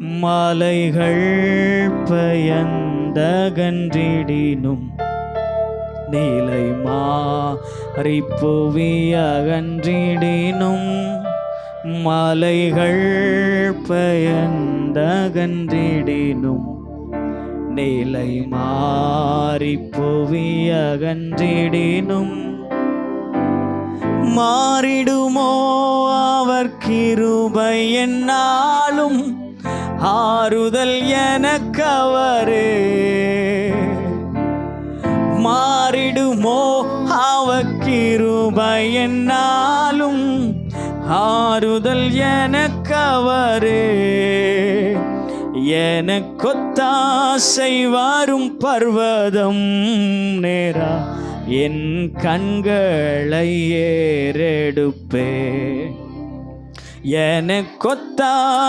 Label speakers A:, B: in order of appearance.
A: மலைகள் பயந்தகன்றிடினும் நீலை மாறிப்புவியகன்றிடினும் மலைகள் பயந்தகன்றிடினும் நிலை மாறிப்புவியகன்றிடினும் மாறிடுமோ அவர் கிருபை என்னாலும் ஆறுதல் எனக்கவரே. மாறிடுமோ அவர் என்னாலும் ஆறுதல் எனக்கவரே. எனக்கொத்தாசை வரும் பர்வதம் நேரா என் கண்களை ஏறெடுப்பே. எனக்கொத்தா